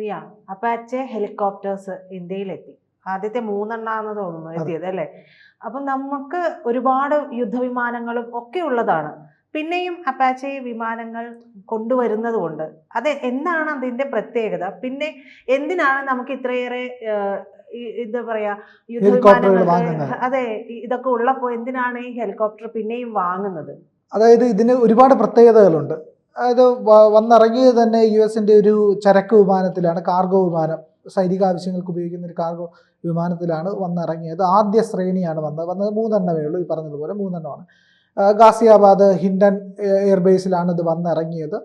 പ്രിയ Apache helicopters ഇന്ത്യയിലെത്തി. ആദ്യത്തെ മൂന്നെണ്ണാന്ന് തോന്നുന്നു എത്തിയത് അല്ലേ? അപ്പൊ നമുക്ക് ഒരുപാട് യുദ്ധവിമാനങ്ങളും ഒക്കെ ഉള്ളതാണ്. പിന്നെയും അപ്പാച്ചെ വിമാനങ്ങൾ കൊണ്ടുവരുന്നത് കൊണ്ട് അത് എന്താണ് അതിന്റെ പ്രത്യേകത? പിന്നെ എന്തിനാണ് നമുക്ക് ഇത്രയേറെ എന്താ പറയാ യുദ്ധവിമാനങ്ങൾ. അതെ ഇതൊക്കെ ഉള്ളപ്പോ എന്തിനാണ് ഈ ഹെലികോപ്റ്റർ പിന്നെയും വാങ്ങുന്നത്? അതായത് ഇതിന് ഒരുപാട് പ്രത്യേകതകളുണ്ട്. വ- വന്നിറങ്ങിയത് തന്നെ യു എസിന്റെ ഒരു ചരക്ക് വിമാനത്തിലാണ് കാർഗോ വിമാനം. സൈനിക ആവശ്യങ്ങൾക്ക് ഉപയോഗിക്കുന്ന ഒരു കാർഗോ വിമാനത്തിലാണ് വന്നിറങ്ങിയത്. ആദ്യ ശ്രേണിയാണ് വന്നത്. വന്നത് മൂന്നെണ്ണമേ ഉള്ളൂ. ഈ പറഞ്ഞതുപോലെ മൂന്നെണ്ണമാണ്. ഗാസിയാബാദ് ഹിൻഡൻ എയർബേസിലാണ് ഇത് വന്നിറങ്ങിയത്.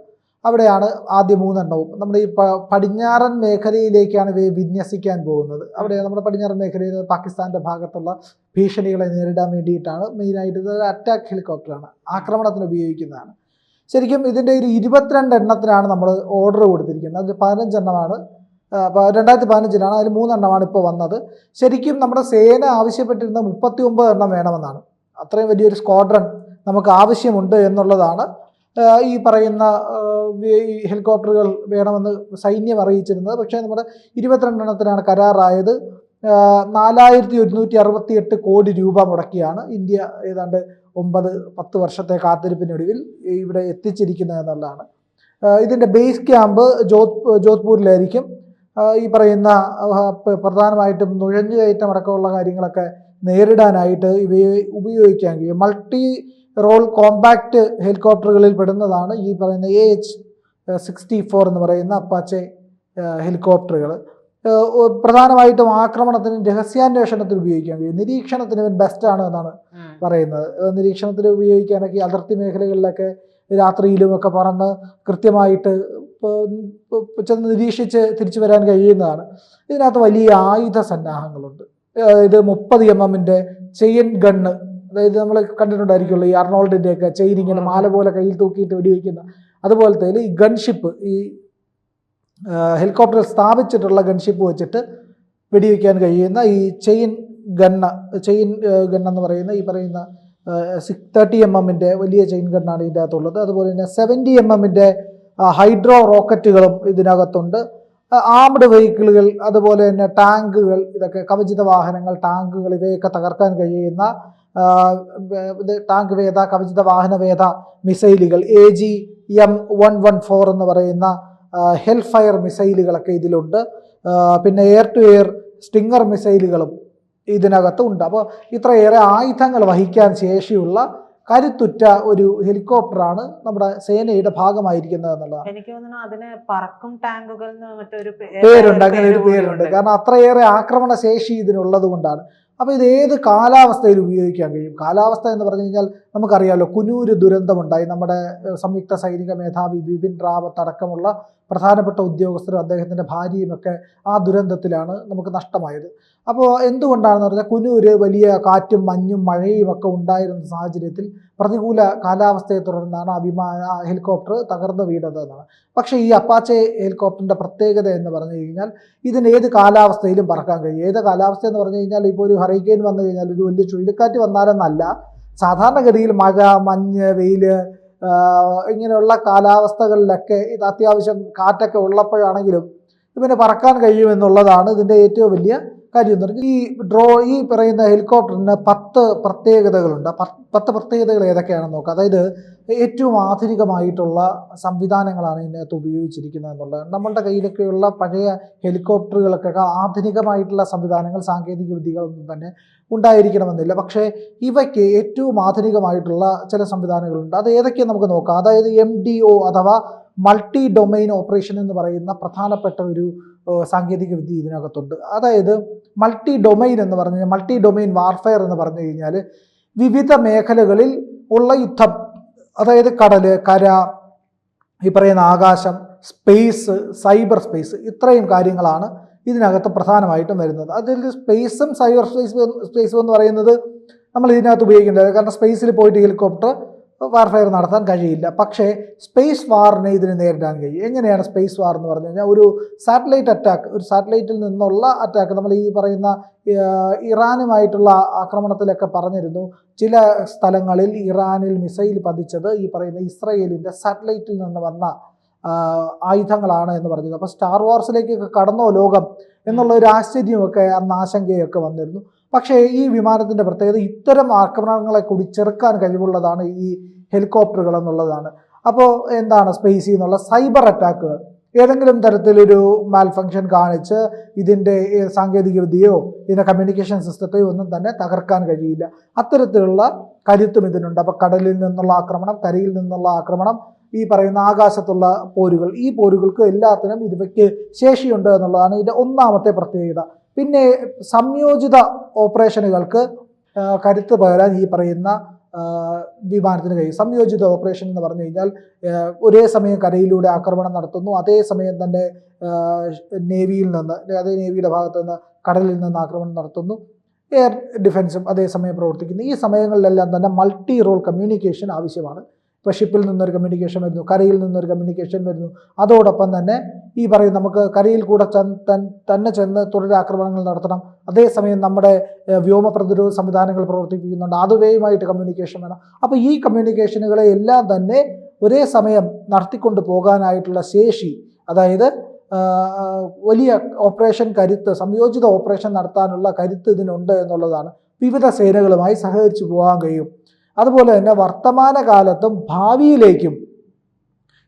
അവിടെയാണ് ആദ്യ മൂന്നെണ്ണവും. നമ്മുടെ ഈ പടിഞ്ഞാറൻ മേഖലയിലേക്കാണ് ഇവയെ വിന്യസിക്കാൻ പോകുന്നത്. അവിടെ നമ്മുടെ പടിഞ്ഞാറൻ മേഖലയിൽ പാകിസ്ഥാന്റെ ഭാഗത്തുള്ള ഭീഷണികളെ നേരിടാൻ വേണ്ടിയിട്ടാണ് മെയിനായിട്ട് ഇത്. അറ്റാക്ക് ഹെലികോപ്റ്ററാണ്. ആക്രമണത്തിന് ഉപയോഗിക്കുന്നതാണ്. ശരിക്കും ഇതിന്റെ ഒരു ഇരുപത്തിരണ്ട് എണ്ണത്തിനാണ് നമ്മൾ ഓർഡർ കൊടുത്തിരിക്കുന്നത്. അത് പതിനഞ്ചെണ്ണമാണ് രണ്ടായിരത്തി പതിനഞ്ചിലാണ്. അതിൽ മൂന്നെണ്ണമാണ് ഇപ്പോൾ വന്നത്. ശരിക്കും നമ്മുടെ സേന ആവശ്യപ്പെട്ടിരുന്ന മുപ്പത്തി ഒമ്പത് എണ്ണം വേണമെന്നാണ്. അത്രയും വലിയൊരു സ്ക്വാഡ്രൺ നമുക്ക് ആവശ്യമുണ്ട് എന്നുള്ളതാണ്. ഈ പറയുന്ന ഹെലികോപ്റ്ററുകൾ വേണമെന്ന് സൈന്യം അറിയിച്ചിരുന്നത്. പക്ഷേ നമ്മുടെ ഇരുപത്തിരണ്ടെണ്ണത്തിനാണ് കരാറായത്. നാലായിരത്തി ഒരുന്നൂറ്റി അറുപത്തി എട്ട് കോടി രൂപ മുടക്കിയാണ് ഇന്ത്യ ഏതാണ്ട് ഒമ്പത് പത്ത് വർഷത്തെ കാത്തിരിപ്പിനൊടുവിൽ ഇവിടെ എത്തിച്ചിരിക്കുന്നത് എന്നുള്ളതാണ്. ഇതിന്റെ ബേസ് ക്യാമ്പ് ജോധ് ജോധ്പൂരിലായിരിക്കും. ഈ പറയുന്ന പ്രധാനമായിട്ടും നുഴഞ്ഞുകയറ്റം അടക്കമുള്ള കാര്യങ്ങളൊക്കെ നേരിടാനായിട്ട് ഇവയെ ഉപയോഗിക്കാൻ കഴിയും. മൾട്ടി റോൾ കോമ്പാക്റ്റ് ഹെലികോപ്റ്ററുകളിൽ പെടുന്നതാണ് ഈ പറയുന്ന എ എച്ച് സിക്സ്റ്റി ഫോർ എന്ന് പറയുന്ന അപ്പാച്ചെ ഹെലികോപ്റ്ററുകൾ പ്രധാനമായിട്ടും ആക്രമണത്തിനും രഹസ്യാന്വേഷണത്തിന് ഉപയോഗിക്കാൻ കഴിയും. നിരീക്ഷണത്തിന് ഇവൻ ആണ് എന്നാണ് പറയുന്നത്. നിരീക്ഷണത്തിന് ഉപയോഗിക്കാനൊക്കെ അതിർത്തി മേഖലകളിലൊക്കെ രാത്രിയിലും ഒക്കെ പറന്ന് കൃത്യമായിട്ട് ചെന്ന് നിരീക്ഷിച്ച് തിരിച്ചു വരാൻ കഴിയുന്നതാണ്. ഇതിനകത്ത് വലിയ ആയുധ സന്നാഹങ്ങളുണ്ട്. ഇത് മുപ്പത് എം എമ്മിന്റെ ചെയിൻ ഗണ്ണ് അതായത് നമ്മൾ കണ്ടിട്ടുണ്ടായിരിക്കുമല്ലോ ഈ അർണോൾഡിന്റെ ഒക്കെ ചെയിൻ ഇങ്ങനെ മാല പോലെ കയ്യിൽ തൂക്കിയിട്ട് വെടിവെക്കുന്ന. അതുപോലത്തെ ഈ ഗൺഷിപ്പ് ഈ ഹെലികോപ്റ്റർ സ്ഥാപിച്ചിട്ടുള്ള ഗൺഷിപ്പ് വെച്ചിട്ട് വെടിവെക്കാൻ കഴിയുന്ന ഈ ചെയിൻ ഗണ്ണ ചെയിൻ ഗണ്ണെന്ന് പറയുന്ന ഈ പറയുന്ന സിക്സ് തേർട്ടി എം എമ്മിന്റെ വലിയ ചെയിൻ ഗണ്ണാണ് ഇതിന്റെ അകത്തുള്ളത്. അതുപോലെ തന്നെ സെവന്റി എം എമ്മിന്റെ ഹൈഡ്രോ റോക്കറ്റുകളും ഇതിനകത്തുണ്ട്. ആംഡ് വെഹിക്കിളുകൾ അതുപോലെ തന്നെ ടാങ്കുകൾ ഇതൊക്കെ കവചിത വാഹനങ്ങൾ ടാങ്കുകൾ ഇവയൊക്കെ തകർക്കാൻ കഴിയുന്ന ഇത് ടാങ്ക് വേദ കവചിത വാഹന വേദ മിസൈലുകൾ A G M one one four എന്ന് പറയുന്ന ഹെൽ ഫയർ മിസൈലുകളൊക്കെ ഇതിലുണ്ട്. പിന്നെ എയർ ടു എയർ സ്റ്റിംഗർ മിസൈലുകളും ഇതിനകത്ത് ഉണ്ട്. അപ്പോൾ ഇത്രയേറെ ആയുധങ്ങൾ വഹിക്കാൻ ശേഷിയുള്ള കരുത്തുറ്റ ഒരു ഹെലികോപ്റ്ററാണ് നമ്മുടെ സേനയുടെ ഭാഗമായിരിക്കുന്നത് എന്നുള്ളതാണ്. എനിക്ക് തോന്നുന്നു അതിന് പറക്കും ടാങ്കുകൾ പേരുണ്ട് അങ്ങനെ ഒരു പേര് പേരുണ്ട്. കാരണം അത്രയേറെ ആക്രമണ ശേഷി ഇതിനുള്ളത് കൊണ്ടാണ്. അപ്പോൾ ഇത് ഏത് കാലാവസ്ഥയിൽ ഉപയോഗിക്കാൻ കഴിയും? കാലാവസ്ഥ എന്ന് പറഞ്ഞു കഴിഞ്ഞാൽ നമുക്കറിയാമല്ലോ കുനൂര് ദുരന്തമുണ്ടായി. നമ്മുടെ സംയുക്ത സൈനിക മേധാവി ബിപിൻ റാവത്ത് അടക്കമുള്ള പ്രധാനപ്പെട്ട ഉദ്യോഗസ്ഥരും അദ്ദേഹത്തിന്റെ ഭാര്യയും ഒക്കെ ആ ദുരന്തത്തിലാണ് നമുക്ക് നഷ്ടമായത്. അപ്പോൾ എന്തുകൊണ്ടാണെന്ന് പറഞ്ഞാൽ കുനൂര് വലിയ കാറ്റും മഞ്ഞും മഴയും ഒക്കെ ഉണ്ടായിരുന്ന സാഹചര്യത്തിൽ പ്രതികൂല കാലാവസ്ഥയെ തുടർന്നാണ് ആ വിമാന ഹെലികോപ്റ്റർ തകർന്നു വീണത് എന്നാണ്. പക്ഷേ ഈ അപ്പാച്ചെ ഹെലികോപ്റ്ററിന്റെ പ്രത്യേകത എന്ന് പറഞ്ഞു കഴിഞ്ഞാൽ ഇതിന് ഏത് കാലാവസ്ഥയിലും പറക്കാൻ കഴിയും. ഏത് കാലാവസ്ഥ എന്ന് പറഞ്ഞു കഴിഞ്ഞാൽ ഇപ്പോൾ ഒരു ഹറിക്കെയിൻ വന്നു കഴിഞ്ഞാൽ ഒരു വലിയ ചുഴലിക്കാറ്റ് വന്നാലെന്നല്ല. സാധാരണഗതിയിൽ മഴ മഞ്ഞ് വെയിൽ ഇങ്ങനെയുള്ള കാലാവസ്ഥകളിലൊക്കെ ഇത് അത്യാവശ്യം കാറ്റൊക്കെ ഉള്ളപ്പോഴാണെങ്കിലും ഇവന് പറക്കാൻ കഴിയുമെന്നുള്ളതാണ് ഇതിന്റെ ഏറ്റവും വലിയ കാര്യം എന്ന് പറഞ്ഞാൽ ഈ ഡ്രോ ഈ പറയുന്ന ഹെലികോപ്റ്ററിന് പത്ത് പ്രത്യേകതകളുണ്ട്. പത്ത് പ്രത്യേകതകൾ ഏതൊക്കെയാണെന്ന് നോക്കുക അതായത് ഏറ്റവും ആധുനികമായിട്ടുള്ള സംവിധാനങ്ങളാണ് ഇതിനകത്ത് ഉപയോഗിച്ചിരിക്കുന്നത് എന്നുള്ളത്. നമ്മളുടെ കയ്യിലൊക്കെയുള്ള പഴയ ഹെലികോപ്റ്ററുകളൊക്കെ ആധുനികമായിട്ടുള്ള സംവിധാനങ്ങൾ സാങ്കേതിക വിദ്യകളൊന്നും തന്നെ ഉണ്ടായിരിക്കണമെന്നില്ല. പക്ഷേ ഇവയ്ക്ക് ഏറ്റവും ആധുനികമായിട്ടുള്ള ചില സംവിധാനങ്ങളുണ്ട്. അത് ഏതൊക്കെയാണ് നമുക്ക് നോക്കാം. അതായത് എം അഥവാ മൾട്ടി ഡൊമൈൻ ഓപ്പറേഷൻ എന്ന് പറയുന്ന പ്രധാനപ്പെട്ട ഒരു സാങ്കേതിക വിദ്യ ഇതിനകത്തുണ്ട്. അതായത് മൾട്ടി ഡൊമൈൻ എന്ന് പറഞ്ഞു മൾട്ടി ഡൊമൈൻ വാർഫെയർ എന്ന് പറഞ്ഞു കഴിഞ്ഞാൽ വിവിധ മേഖലകളിൽ ഉള്ള യുദ്ധം. അതായത് കടൽ കര ഈ പറയുന്ന ആകാശം സ്പേസ് സൈബർ സ്പേസ് ഇത്രയും കാര്യങ്ങളാണ് ഇതിനകത്ത് പ്രധാനമായിട്ടും വരുന്നത്. അതിൽ സ്പേസും സൈബർ സ്പേസ് സ്പേസും എന്ന് പറയുന്നത് നമ്മൾ ഇതിനകത്ത് ഉപയോഗിക്കേണ്ടത്. കാരണം സ്പേസിൽ പോയിട്ട് ഹെലികോപ്റ്റർ വാർഫെയർ നടത്താൻ കഴിയില്ല. പക്ഷേ സ്പേസ് വാറിനെ ഇതിന് നേരിടാൻ കഴിയും. എങ്ങനെയാണ് സ്പേസ് വാർ എന്ന് പറഞ്ഞു കഴിഞ്ഞാൽ ഒരു സാറ്റലൈറ്റ് അറ്റാക്ക് ഒരു സാറ്റലൈറ്റിൽ നിന്നുള്ള അറ്റാക്ക് നമ്മൾ ഈ പറയുന്ന ഇറാനുമായിട്ടുള്ള ആക്രമണത്തിലൊക്കെ പറഞ്ഞിരുന്നു. ചില സ്ഥലങ്ങളിൽ ഇറാനിൽ മിസൈൽ പതിച്ചത് ഈ പറയുന്ന ഇസ്രയേലിന്റെ സാറ്റലൈറ്റിൽ നിന്ന് വന്ന ആയുധങ്ങളാണ് എന്ന് പറഞ്ഞത് അപ്പോൾ സ്റ്റാർ വാർസിലേക്കൊക്കെ കടന്നോ ലോകം എന്നുള്ള ഒരു ആശ്ചര്യമൊക്കെ അന്ന് ആശങ്കയൊക്കെ വന്നിരുന്നു. പക്ഷേ ഈ വിമാനത്തിന്റെ പ്രത്യേകത ഇത്തരം ആക്രമണങ്ങളെ കൂടി ചെറുക്കാൻ കഴിവുള്ളതാണ് ഈ ഹെലികോപ്റ്ററുകൾ എന്നുള്ളതാണ്. അപ്പോൾ എന്താണ് സ്പേസിൽ നിന്നുള്ള സൈബർ അറ്റാക്കുകൾ ഏതെങ്കിലും തരത്തിലൊരു മാൽ ഫങ്ഷൻ കാണിച്ച് ഇതിന്റെ സാങ്കേതികവിദ്യയോ വിദ്യയോ ഇതിന്റെ കമ്മ്യൂണിക്കേഷൻ സിസ്റ്റത്തെയോ ഒന്നും തന്നെ തകർക്കാൻ കഴിയില്ല. അത്തരത്തിലുള്ള കരുത്തും ഇതിനുണ്ട്. അപ്പോൾ കടലിൽ നിന്നുള്ള ആക്രമണം കരയിൽ നിന്നുള്ള ആക്രമണം ഈ പറയുന്ന ആകാശത്തുള്ള പോരുകൾ ഈ പോരുകൾക്ക് എല്ലാത്തിനും ഇവയ്ക്ക് ശേഷിയുണ്ട് എന്നുള്ളതാണ് ഇതിന്റെ ഒന്നാമത്തെ പ്രത്യേകത. പിന്നെ സംയോജിത ഓപ്പറേഷനുകൾക്ക് കരുത്ത് പകരാൻ ഈ പറയുന്ന വിമാനത്തിന് കഴിയും. സംയോജിത ഓപ്പറേഷൻ എന്ന് പറഞ്ഞു കഴിഞ്ഞാൽ ഒരേ സമയം കരയിലൂടെ ആക്രമണം നടത്തുന്നു. അതേസമയം തന്നെ ആ, നേവിയിൽ നിന്ന് അതേ നേവിയുടെ ഭാഗത്ത് നിന്ന് കടലിൽ നിന്ന് ആക്രമണം നടത്തുന്നു. എയർ ഡിഫൻസും അതേസമയം പ്രവർത്തിക്കുന്നു. ഈ സമയങ്ങളിലെല്ലാം തന്നെ മൾട്ടി റോൾ കമ്മ്യൂണിക്കേഷൻ ആവശ്യമാണ്. ഇപ്പോൾ ഷിപ്പിൽ നിന്നൊരു കമ്മ്യൂണിക്കേഷൻ വരുന്നു കരയിൽ നിന്നൊരു കമ്മ്യൂണിക്കേഷൻ വരുന്നു. അതോടൊപ്പം തന്നെ ഈ പറയും നമുക്ക് കരയിൽ കൂടെ തന്നെ ചെന്ന് തുടരാക്രമണങ്ങൾ നടത്തണം. അതേസമയം നമ്മുടെ വ്യോമ പ്രതിരോധ സംവിധാനങ്ങൾ പ്രവർത്തിപ്പിക്കുന്നുണ്ട്. അതുവേയുമായിട്ട് കമ്മ്യൂണിക്കേഷൻ വേണം. അപ്പോൾ ഈ കമ്മ്യൂണിക്കേഷനുകളെ എല്ലാം തന്നെ ഒരേ സമയം നടത്തിക്കൊണ്ട് പോകാനായിട്ടുള്ള ശേഷി അതായത് വലിയ ഓപ്പറേഷൻ കരുത്ത് സംയോജിത ഓപ്പറേഷൻ നടത്താനുള്ള കരുത്ത് ഇതിനുണ്ട് എന്നുള്ളതാണ്. വിവിധ സേനകളുമായി സഹകരിച്ചു പോകാൻ കഴിയും. അതുപോലെ തന്നെ വർത്തമാനകാലത്തും ഭാവിയിലേക്കും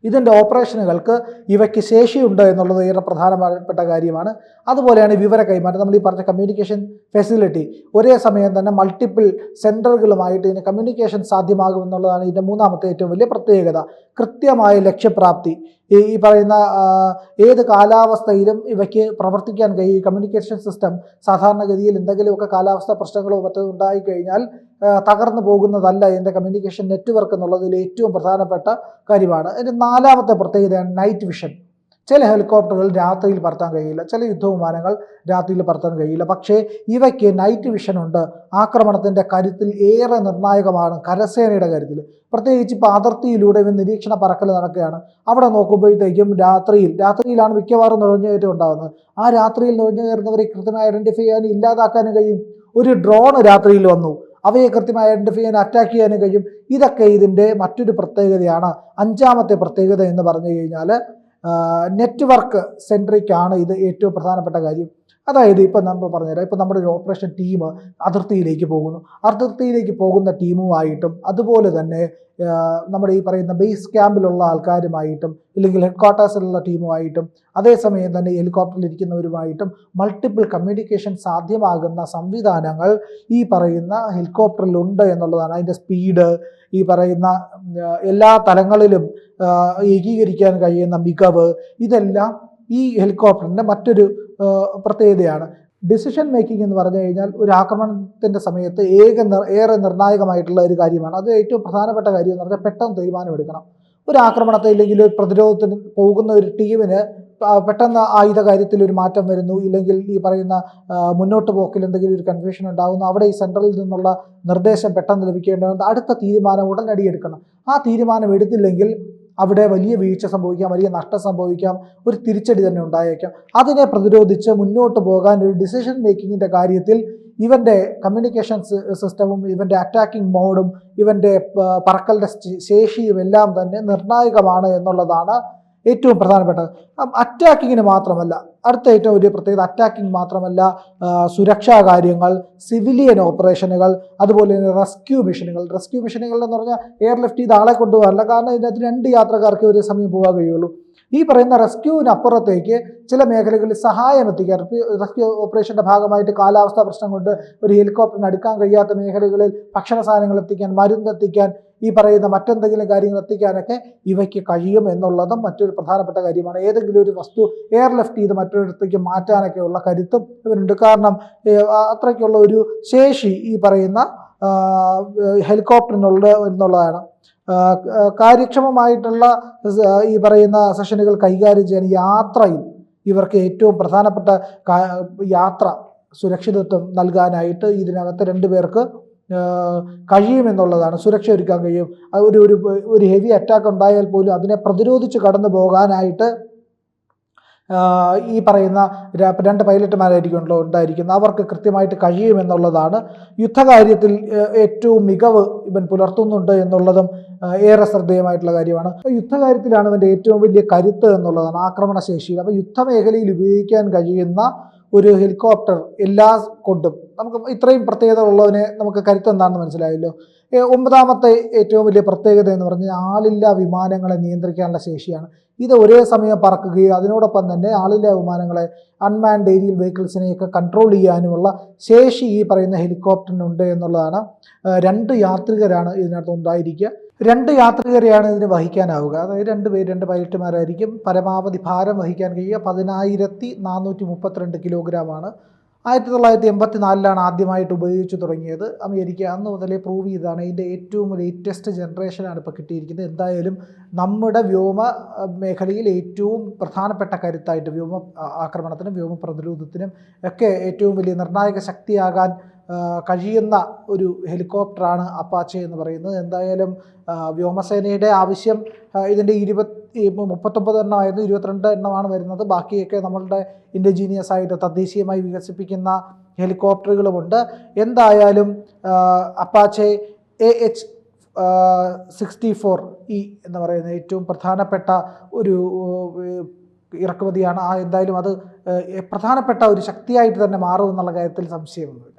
ഇതിന്റെ ഓപ്പറേഷനുകൾക്ക് ഇവയ്ക്ക് ശേഷിയുണ്ട് എന്നുള്ളത് ഏറെ പ്രധാനപ്പെട്ട കാര്യമാണ്. അതുപോലെയാണ് വിവര കൈമാറ്റം. നമ്മൾ ഈ പറഞ്ഞ കമ്മ്യൂണിക്കേഷൻ ഫെസിലിറ്റി ഒരേ സമയം തന്നെ മൾട്ടിപ്പിൾ സെന്ററുകളുമായിട്ട് ഇതിന് കമ്മ്യൂണിക്കേഷൻ സാധ്യമാകുമെന്നുള്ളതാണ് ഇതിന്റെ മൂന്നാമത്തെ ഏറ്റവും വലിയ പ്രത്യേകത. കൃത്യമായ ലക്ഷ്യപ്രാപ്തി. ഈ പറയുന്ന ഏത് കാലാവസ്ഥയിലും ഇവയ്ക്ക് പ്രവർത്തിക്കാൻ കഴിയും. കമ്മ്യൂണിക്കേഷൻ സിസ്റ്റം സാധാരണഗതിയിൽ എന്തെങ്കിലുമൊക്കെ കാലാവസ്ഥ പ്രശ്നങ്ങളോ മറ്റോ ഉണ്ടായിക്കഴിഞ്ഞാൽ കഴിഞ്ഞാൽ തകർന്നു പോകുന്നതല്ല എന്റെ കമ്മ്യൂണിക്കേഷൻ നെറ്റ്വർക്ക് എന്നുള്ളതിൽ ഏറ്റവും പ്രധാനപ്പെട്ട കാര്യമാണ്. എന്റെ നാലാമത്തെ പ്രത്യേകതയാണ് നൈറ്റ് വിഷൻ ചില ഹെലികോപ്റ്ററുകൾ രാത്രിയിൽ പറത്താൻ കഴിയില്ല ചില യുദ്ധവിമാനങ്ങൾ രാത്രിയിൽ പറത്താൻ കഴിയില്ല. പക്ഷേ ഇവയ്ക്ക് നൈറ്റ് വിഷൻ ഉണ്ട്. ആക്രമണത്തിന്റെ കരുത്തിൽ ഏറെ നിർണായകമാണ് കരസേനയുടെ കരുത്തിൽ. പ്രത്യേകിച്ച് ഇപ്പോൾ അതിർത്തിയിലൂടെ ഇവ നിരീക്ഷണ പറക്കൽ നടക്കുകയാണ്. അവിടെ നോക്കുമ്പോഴത്തേക്കും രാത്രിയിൽ രാത്രിയിലാണ് മിക്കവാറും നുഴഞ്ഞുകയറ്റം ഉണ്ടാകുന്നത്. ആ രാത്രിയിൽ നുഴഞ്ഞു കയറുന്നവരെ കൃത്യമായി ഐഡന്റിഫൈ ചെയ്യാനും ഇല്ലാതാക്കാനും കഴിയും. ഒരു ഡ്രോൺ രാത്രിയിൽ വന്നു. അവയെ കൃത്യമായി ഐഡന്റിഫൈ ചെയ്യാൻ അറ്റാക്ക് ചെയ്യാനും കഴിയും. ഇതൊക്കെ ഇതിന്റെ മറ്റൊരു പ്രത്യേകതയാണ്. അഞ്ചാമത്തെ പ്രത്യേകത എന്ന് പറഞ്ഞു കഴിഞ്ഞാൽ നെറ്റ്വർക്ക് സെൻട്രിക്കാണ് ഇത് ഏറ്റവും പ്രധാനപ്പെട്ട കാര്യം. അതായത് ഇപ്പം നമ്മൾ പറഞ്ഞുതരാം ഇപ്പം നമ്മുടെ ഒരു ഓപ്പറേഷൻ ടീം അതിർത്തിയിലേക്ക് പോകുന്നു. അതിർത്തിയിലേക്ക് പോകുന്ന ടീമുമായിട്ടും അതുപോലെ തന്നെ നമ്മുടെ ഈ പറയുന്ന ബേസ് ക്യാമ്പിലുള്ള ആൾക്കാരുമായിട്ടും ഇല്ലെങ്കിൽ ഹെഡ് ക്വാർട്ടേഴ്സിലുള്ള ടീമുമായിട്ടും അതേസമയം തന്നെ ഹെലികോപ്റ്ററിൽ ഇരിക്കുന്നവരുമായിട്ടും മൾട്ടിപ്പിൾ കമ്മ്യൂണിക്കേഷൻ സാധ്യമാകുന്ന സംവിധാനങ്ങൾ ഈ പറയുന്ന ഹെലികോപ്റ്ററിലുണ്ട് എന്നുള്ളതാണ്. അതിന്റെ സ്പീഡ് ഈ പറയുന്ന എല്ലാ തലങ്ങളിലും ഏകീകരിക്കാൻ കഴിയുന്ന മികവ് ഇതെല്ലാം ഈ ഹെലികോപ്റ്ററിന്റെ മറ്റൊരു പ്രത്യേകതയാണ്. ഡിസിഷൻ മേക്കിംഗ് എന്ന് പറഞ്ഞു കഴിഞ്ഞാൽ ഒരു ആക്രമണത്തിന്റെ സമയത്ത് ഏക ഏറെ നിർണായകമായിട്ടുള്ള ഒരു കാര്യമാണ്. അത് ഏറ്റവും പ്രധാനപ്പെട്ട കാര്യം എന്ന് പറഞ്ഞാൽ പെട്ടെന്ന് തീരുമാനമെടുക്കണം. ഒരു ആക്രമണത്തെ ഇല്ലെങ്കിൽ ഒരു പ്രതിരോധത്തിന് പോകുന്ന ഒരു ടീമിന് പെട്ടെന്ന് ആയുധ കാര്യത്തിൽ ഒരു മാറ്റം വരുന്നു. ഇല്ലെങ്കിൽ ഈ പറയുന്ന മുന്നോട്ട് പോക്കിൽ എന്തെങ്കിലും ഒരു കൺഫ്യൂഷൻ ഉണ്ടാകുന്നു. അവിടെ ഈ സെൻട്രലിൽ നിന്നുള്ള നിർദ്ദേശം പെട്ടെന്ന് ലഭിക്കേണ്ടതുണ്ട്. അടുത്ത തീരുമാനം ഉടനടി എടുക്കണം. ആ തീരുമാനം എടുത്തില്ലെങ്കിൽ അവിടെ വലിയ വീഴ്ച സംഭവിക്കാം വലിയ നഷ്ടം സംഭവിക്കാം ഒരു തിരിച്ചടി തന്നെ ഉണ്ടായേക്കാം. അതിനെ പ്രതിരോധിച്ച് മുന്നോട്ട് പോകാൻ ഒരു ഡിസിഷൻ മേക്കിങ്ങിന്റെ കാര്യത്തിൽ ഇവന്റെ കമ്മ്യൂണിക്കേഷൻ സിസ്റ്റവും ഇവന്റെ അറ്റാക്കിംഗ് മോഡും ഇവന്റെ പറക്കലിന്റെ ശേഷിയും എല്ലാം തന്നെ നിർണായകമാണ് എന്നുള്ളതാണ് ഏറ്റവും പ്രധാനപ്പെട്ടത്. അറ്റാക്കിങ്ങിന് മാത്രമല്ല അടുത്ത ഏറ്റവും വലിയ പ്രത്യേകത അറ്റാക്കിംഗ് മാത്രമല്ല സുരക്ഷാ കാര്യങ്ങൾ സിവിലിയൻ ഓപ്പറേഷനുകൾ അതുപോലെ തന്നെ റെസ്ക്യൂ മിഷനുകൾ റെസ്ക്യൂ മിഷനുകൾ എന്ന് പറഞ്ഞാൽ എയർലിഫ്റ്റ് ചെയ്ത് ആളെ കൊണ്ടുപോകാറില്ല. കാരണം ഇതിനകത്ത് രണ്ട് യാത്രക്കാർക്ക് ഒരേ സമയം പോകാൻ കഴിയുള്ളൂ. ഈ പറയുന്ന റെസ്ക്യൂവിനപ്പുറത്തേക്ക് ചില മേഖലകളിൽ സഹായം എത്തിക്കാൻ റെസ്ക്യൂ ഓപ്പറേഷന്റെ ഭാഗമായിട്ട് കാലാവസ്ഥാ പ്രശ്നം കൊണ്ട് ഒരു ഹെലികോപ്റ്ററിന് അടുക്കാൻ കഴിയാത്ത മേഖലകളിൽ ഭക്ഷണ സാധനങ്ങൾ എത്തിക്കാൻ മരുന്ന് എത്തിക്കാൻ ഈ പറയുന്ന മറ്റെന്തെങ്കിലും കാര്യങ്ങൾ എത്തിക്കാനൊക്കെ ഇവയ്ക്ക് കഴിയും എന്നുള്ളതും മറ്റൊരു പ്രധാനപ്പെട്ട കാര്യമാണ്. ഏതെങ്കിലും ഒരു വസ്തു എയർ ലിഫ്റ്റ് ചെയ്ത് മറ്റൊരിടത്തേക്ക് മാറ്റാനൊക്കെയുള്ള കരുത്തും ഇവരുണ്ട് കാരണം അത്രയ്ക്കുള്ള ഒരു ശേഷി ഈ പറയുന്ന ഹെലികോപ്റ്ററിനുള്ള എന്നുള്ളതാണ്. കാര്യക്ഷമമായിട്ടുള്ള ഈ പറയുന്ന സെഷനുകൾ കൈകാര്യം ചെയ്യാൻ യാത്രയിൽ ഇവർക്ക് ഏറ്റവും പ്രധാനപ്പെട്ട യാത്ര സുരക്ഷിതത്വം നൽകാനായിട്ട് ഇതിനകത്ത് രണ്ടു പേർക്ക് ആ, കഴിയുമെന്നുള്ളതാണ്. സുരക്ഷ ഒരുക്കാൻ കഴിയും. ഒരു ഒരു ഒരു ഹെവി അറ്റാക്ക് ഉണ്ടായാൽ പോലും അതിനെ പ്രതിരോധിച്ച് കടന്നു പോകാനായിട്ട് ഈ പറയുന്ന രണ്ട് പൈലറ്റുമാരായിരിക്കുമല്ലോ ഉണ്ടായിരിക്കുന്നത്. അവർക്ക് കൃത്യമായിട്ട് കഴിയുമെന്നുള്ളതാണ്. യുദ്ധകാര്യത്തിൽ ഏറ്റവും മികവ് ഇവൻ പുലർത്തുന്നുണ്ട് എന്നുള്ളതും ഏറെ ശ്രദ്ധേയമായിട്ടുള്ള കാര്യമാണ്. യുദ്ധകാര്യത്തിലാണ് ഇവന്റെ ഏറ്റവും വലിയ കരുത്ത് എന്നുള്ളതാണ് ആക്രമണശേഷി. അപ്പോൾ യുദ്ധമേഖലയിൽ ഉപയോഗിക്കാൻ കഴിയുന്ന ഒരു ഹെലികോപ്റ്റർ എല്ലാ കൊണ്ടും നമുക്ക് ഇത്രയും പ്രത്യേകത ഉള്ളതിനെ നമുക്ക് കരുത്ത് എന്താണെന്ന് മനസ്സിലായല്ലോ ഒമ്പതാമത്തെ ഏറ്റവും വലിയ പ്രത്യേകത എന്ന് പറഞ്ഞാൽ ആളില്ലാ വിമാനങ്ങളെ നിയന്ത്രിക്കാനുള്ള ശേഷിയാണ്. ഇത് ഒരേ സമയം പറക്കുകയും അതിനോടൊപ്പം തന്നെ ആളില്ലാ വിമാനങ്ങളെ അൺമാൻഡ് ഏരിയൽ വെഹിക്കിൾസിനെയൊക്കെ കൺട്രോൾ ചെയ്യാനുമുള്ള ശേഷി ഈ പറയുന്ന ഹെലികോപ്റ്ററിനുണ്ട് എന്നുള്ളതാണ് രണ്ട് യാത്രികരാണ് ഇതിനകത്ത് ഉണ്ടായിരിക്കുക. രണ്ട് യാത്രികരെയാണ് ഇതിന് വഹിക്കാനാവുക. അതായത് രണ്ട് പേര് രണ്ട് പൈലറ്റുമാരായിരിക്കും. പരമാവധി ഭാരം വഹിക്കാൻ കഴിയുക. പതിനായിരത്തി നാനൂറ്റി മുപ്പത്തിരണ്ട് കിലോഗ്രാമാണ്. ആയിരത്തി തൊള്ളായിരത്തി എൺപത്തി നാലിലാണ് ആദ്യമായിട്ട് ഉപയോഗിച്ചു തുടങ്ങിയത്. അമേരിക്ക അന്ന് മുതലേ പ്രൂവ് ചെയ്തതാണ്. ഇതിന്റെ ഏറ്റവും ലേറ്റസ്റ്റ് ജനറേഷനാണ് ഇപ്പോൾ കിട്ടിയിരിക്കുന്നത്. എന്തായാലും നമ്മുടെ വ്യോമ മേഖലയിൽ ഏറ്റവും പ്രധാനപ്പെട്ട കരുത്തായിട്ട് വ്യോമ ആക്രമണത്തിനും വ്യോമ പ്രതിരോധത്തിനും ഒക്കെ ഏറ്റവും വലിയ നിർണായക ശക്തിയാകാൻ കഴിയുന്ന ഒരു ഹെലികോപ്റ്ററാണ് അപ്പാച്ചെ എന്ന് പറയുന്നത്. എന്തായാലും വ്യോമസേനയുടെ ആവശ്യം ഇതിന്റെ ഇരുപത്തി മുപ്പത്തൊമ്പത് എണ്ണമായിരുന്നു ഇരുപത്തിരണ്ട് എണ്ണമാണ് വരുന്നത്. ബാക്കിയൊക്കെ നമ്മളുടെ ഇൻഡിജീനിയസ് ആയിട്ട് തദ്ദേശീയമായി വികസിപ്പിക്കുന്ന ഹെലികോപ്റ്ററുകളുമുണ്ട്. എന്തായാലും Apache A H sixty four E എന്ന് പറയുന്ന ഏറ്റവും പ്രധാനപ്പെട്ട ഒരു ഇറക്കുമതിയാണ്. ആ എന്തായാലും അത് പ്രധാനപ്പെട്ട ഒരു ശക്തിയായിട്ട് തന്നെ മാറുമെന്നുള്ള കാര്യത്തിൽ സംശയമൊന്നുമില്ല.